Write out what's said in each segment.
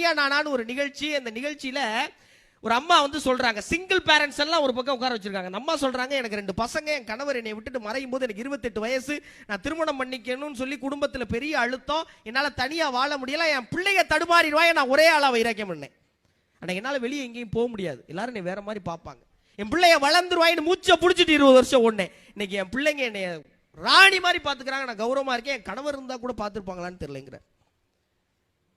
நீயா நானான்னு ஒரு நிகழ்ச்சி அந்த நிகழ்ச்சியில ஒரு அம்மா வந்து சொல்றாங்க. சிங்கிள் பேரண்ட்ஸ் எல்லாம் ஒரு பக்கம் உட்கார வச்சிருக்காங்க. அம்மா சொல்றாங்க எனக்கு ரெண்டு பசங்க என் கணவர் என்னை விட்டுட்டு மறையும் போது எனக்கு இருபத்தெட்டு வயசு. நான் திருமணம் பண்ணிக்கணும்னு சொல்லி குடும்பத்துல பெரிய அழுத்தம். என்னால தனியா வாழ முடியல. என் பிள்ளைங்க தடுமாறிடுவாய் நான் ஒரே ஆளா வைராக்கியம் பண்ணேன். ஆனா என்னால வெளியே எங்கேயும் போக முடியாது. எல்லாரும் என்னை வேற மாதிரி பார்ப்பாங்க. என் பிள்ளைய வளர்ந்துருவாயின்னு மூச்சை பிடிச்சிட்டு இருபது வருஷம் ஓடினேன். இன்னைக்கு என் பிள்ளைங்க என்னை ராணி மாதிரி பார்த்துக்கிறாங்க. நான் கௌரவமா இருக்கேன். என் கணவர் இருந்தா கூட பார்த்துருப்பாங்களான்னு தெரியலங்கிற.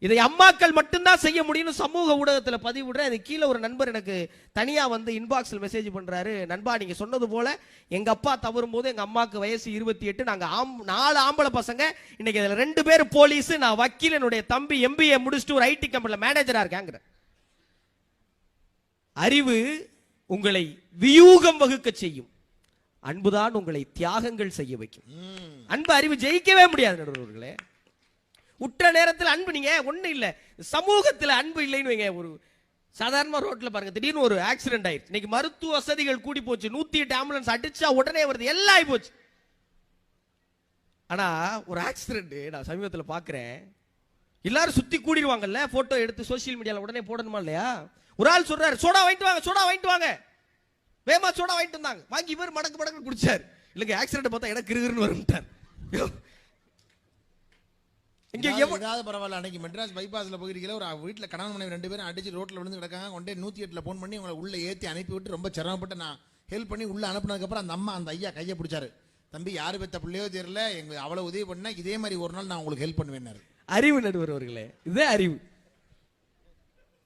இதை அம்மாக்கள் மட்டும்தான் செய்ய முடியும்னு சமூக ஊடகத்துல பதிவிடுறேன். அது கீழே ஒரு நண்பர் எனக்கு தனியா வந்து இன்பாக்ஸில் மெசேஜ் பண்றாரு. நண்பா நீங்க சொன்னது போல எங்க அப்பா தவறும் போது எங்க அம்மாக்கு வயசு இருபத்தி எட்டு. நாங்க ஆம் நாலு ஆம்பளை பசங்க. இன்னைக்கு இதுல ரெண்டு பேர் போலீஸ் நான் வக்கீல் என்னுடைய தம்பி எம்பிஏ முடிச்சுட்டு ஒரு ஐடி கம்பெனில மேனேஜரா இருக்காங்கிற. அறிவு உங்களை வியூகம் வகுக்க செய்யும். அன்புதான் உங்களை தியாகங்கள் செய்ய வைக்கும். அன்பு அறிவு ஜெயிக்கவே முடியாது நடுவர்களே. உற்ற நேரத்தில் அன்பு நீங்க. ஒண்ணு இல்லை. சமூகத்தில் அன்பு இல்லைன்னு வைங்க. ஒரு சாதாரண ரோட்ல பாருங்க. திடீர்னு ஒரு ஆக்சிடென்ட் ஆயிடுச்சு. இன்னைக்கு மருத்துவ வசதிகள் கூடி போச்சு. நூத்தி எட்டு ஆம்புலன்ஸ் அடிச்சா உடனே வருது. எல்லாம் ஆகி போச்சு. ஆனா ஒரு ஆக்சிடென்ட் நான் சமீபத்தில் பாக்குறேன். எல்லாரும் சுத்தி கூடிடுவாங்கல்ல போட்டோ எடுத்து சோஷியல் மீடியால உடனே போடணுமா இல்லையா? ஒரு ஆள் சொல்றாரு சோடா வாங்கிட்டு வாங்க சோடா வாங்கிட்டு வாங்க. வேமா சோடா வாங்கிட்டு வந்தாங்க. வாங்கி இவர் மடக்கு மடக்கு குடிச்சார். இல்லைங்க ஆக்சிடென்ட் பார்த்தா எனக்கு கிருகிருன்னு வரும்ட்டார். இங்க ஏதாவது- பரவாயில்ல. அன்னைக்கு மெட்ராஸ் பைபாஸ்ல போயிருக்கல ஒரு வீட்டுல கணவன் மனைவி ரெண்டு பேரும் அடிச்சு ரோட்ல விழுந்து கிடக்காங்க. கொண்டே நூத்தி எட்டுல போன் பண்ணி உங்களை உள்ள ஏத்தி அனுப்பி விட்டு ரொம்ப சிரமப்பட்டு நான் ஹெல்ப் பண்ணி உள்ள அனுப்புனதுக்கு அப்புறம் அந்த அம்மா அந்த ஐயா கையை பிடிச்சாரு. தம்பி யாரு பெத்த பிள்ளையோ தெரியல. எங்க அவ்வளவு உதவி பண்ணா இதே மாதிரி ஒரு நாள் நான் உங்களுக்கு ஹெல்ப் பண்ணுவேன்னாரு. அறிவு நடுவர் அவர்களே இதே அறிவு.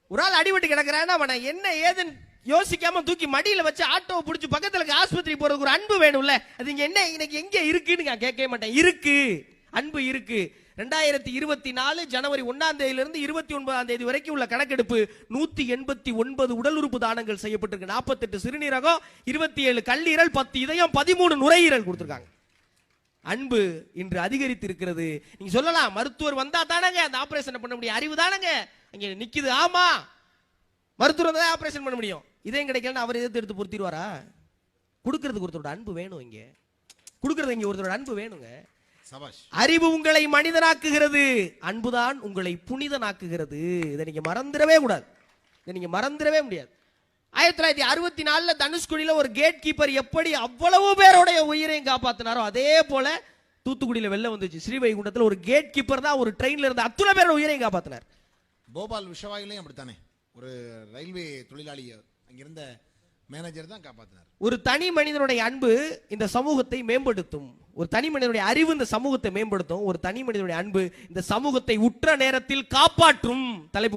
ஒரு ஆள் அடிபட்டு கிடக்குறான்னா அவனை என்ன ஏதுன்னு யோசிக்காம தூக்கி மடியில வச்சு ஆட்டோவை பிடிச்சி பக்கத்துல ஆஸ்பத்திரி போறதுக்கு ஒரு அன்பு வேணும்ல. அது இங்க என்ன இன்னைக்கு எங்க இருக்குன்னு நான் கேட்கவே மாட்டேன். இருக்கு. அன்பு இருக்கு. ரெண்டாயிரத்தி இருபத்தி நாலு ஜனவரி ஒன்றாம் தேதியிலிருந்து இருபத்தி ஒன்பதாம் தேதி வரைக்கும் உள்ள கணக்கெடுப்பு நூத்தி எண்பத்தி ஒன்பது உடல் உறுப்பு தானங்கள் செய்யப்பட்டிருக்கு. நாற்பத்தெட்டு சிறுநீரகம் இருபத்தி ஏழு கல்லீரல் பத்து இதயம் பதிமூணு நுரையீரல் கொடுத்துருக்காங்க. அன்பு இன்று அதிகரித்து இருக்கிறது நீங்க சொல்லலாம் மருத்துவர் வந்தா தானங்க அந்த ஆபரேஷன் பண்ண முடியும். அறிவு தானங்க. இங்க நிக்குது ஆமா. மருத்துவர் வந்தா ஆபரேஷன் பண்ண முடியும். இதயம் கிடைக்கலன்னு அவர் எதிர்த்து எடுத்து பொருத்திடுவாரா? கொடுக்கறதுக்கு ஒருத்தரோட அன்பு வேணும் இங்க. கொடுக்கறது இங்க ஒருத்தரோட அன்பு வேணுங்க. அறிவு உங்களை மனிதனாக்குகிறது. அன்புதான் உங்களை புனிதனாக்குகிறது. இதை நீங்க மறந்துடவே கூடாது. இதை நீங்க மறந்துடவே முடியாது. ஆயிரத்தி தொள்ளாயிரத்தி அறுபத்தி நாலுல தனுஷ்குடியில ஒரு கேட் கீப்பர் எப்படி அவ்வளவு பேருடைய உயிரையும் காப்பாத்தினாரோ அதே போல தூத்துக்குடியில வெளில வந்துச்சு. ஸ்ரீவைகுண்டத்துல ஒரு கேட் கீப்பர் தான் ஒரு ட்ரெயின்ல இருந்த அத்தனை பேரோட உயிரையும் காப்பாத்தினார். போபால் விஷவாயிலையும் அப்படித்தானே? ஒரு ரயில்வே தொழிலாளி அங்கிருந்த மேனேஜர் தான் காப்பாத்தினார். ஒரு தனி மனிதனுடைய அன்பு இந்த சமூகத்தை மேம்படுத்தும். ஒரு தனி மனிதனுடைய அறிவு இந்த சமூகத்தை மேம்படுத்தும். ஒரு தனி மனிதனுடைய அன்பு இந்த சமூகத்தை உற்ற நேரத்தில் காப்பாற்றும் தலைப்பு